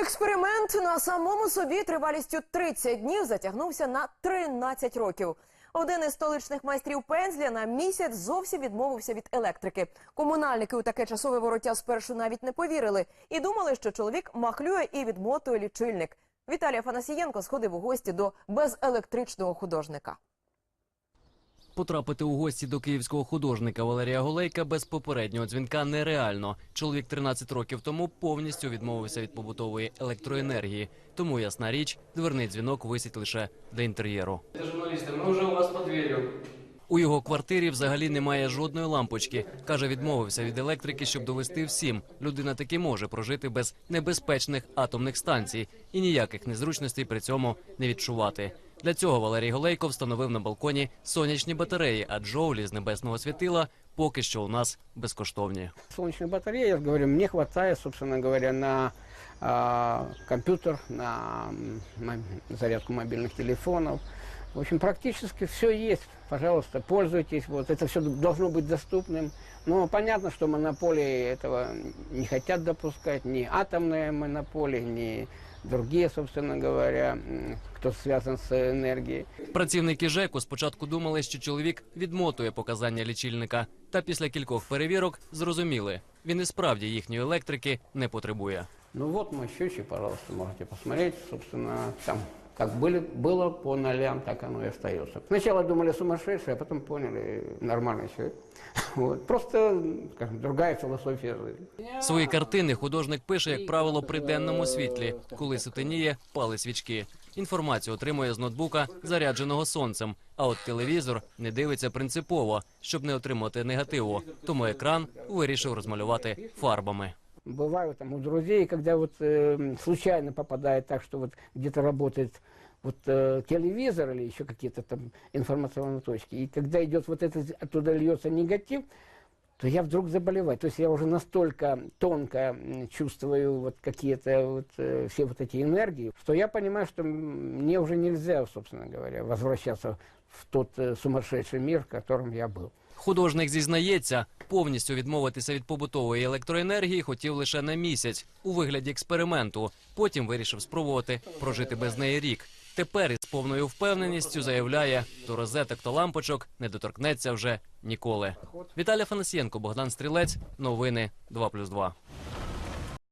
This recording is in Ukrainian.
Експеримент на самому собі тривалістю 30 днів затягнувся на 13 років. Один із столичних майстрів пензля на місяць зовсім відмовився від електрики. Комунальники у таке часове вороття спершу навіть не повірили і думали, що чоловік махлює і відмотує лічильник. Віталій Афанасієнко сходив у гості до безелектричного художника. Потрапити у гості до київського художника Валерія Голейка без попереднього дзвінка нереально. Чоловік 13 років тому повністю відмовився від побутової електроенергії. Тому ясна річ, дверний дзвінок висить лише для інтер'єру. Журналісти, ми вже у вас під дверю. У його квартирі взагалі немає жодної лампочки. Каже, відмовився від електрики, щоб довести всім. Людина таки може прожити без небезпечних атомних станцій і ніяких незручностей при цьому не відчувати. Для цього Валерій Голейко встановив на балконі сонячні батареї, а джоулі з небесного світила поки що у нас безкоштовні. Солнечных батарей, я же говорю, мне хватает, собственно говоря, на а, компьютер, на м, мо- зарядку мобильных телефонов. В общем, практически все есть. Пожалуйста, пользуйтесь. Вот это все должно быть доступным. Но понятно, что монополии этого не хотят допускать. Ни атомные монополии, ни другие, собственно говоря, хто кто связан с энергией. Працівники ЖЕКу спочатку думали, що чоловік відмотує показання лічильника. Та після кількох перевірок зрозуміли, він і справді їхньої електрики не потребує. Ну от мой счетчик, пожалуйста, можете посмотреть. Собственно, там как были, было по нолям, так оно и остается. Сначала думали сумасшедший, а потом поняли нормальный человек. Вот. Просто, скажем, другая философия жизни. Свої картини художник пише, як правило, при денному світлі. Коли сутеніє, пали свічки. Інформацію отримує з ноутбука, зарядженого сонцем. А от телевізор не дивиться принципово, щоб не отримати негативу. Тому екран вирішив розмалювати фарбами. Бываю там у друзей, когда вот э, случайно попадает так, что вот где-то работает вот э, телевизор или еще какие-то там информационные точки, и когда идет вот это, оттуда льется негатив, то я вдруг заболеваю. То есть я уже настолько тонко чувствую вот какие-то вот, э, все вот эти энергии, что я понимаю, что мне уже нельзя, собственно говоря, возвращаться в тот э, сумасшедший мир, в котором я был. Художник зізнається, повністю відмовитися від побутової електроенергії хотів лише на місяць у вигляді експерименту. Потім вирішив спробувати прожити без неї рік. Тепер із повною впевненістю заявляє, до розеток та лампочок не доторкнеться вже ніколи. Віталій Фанасієнко, Богдан Стрілець. Новини 2+,2.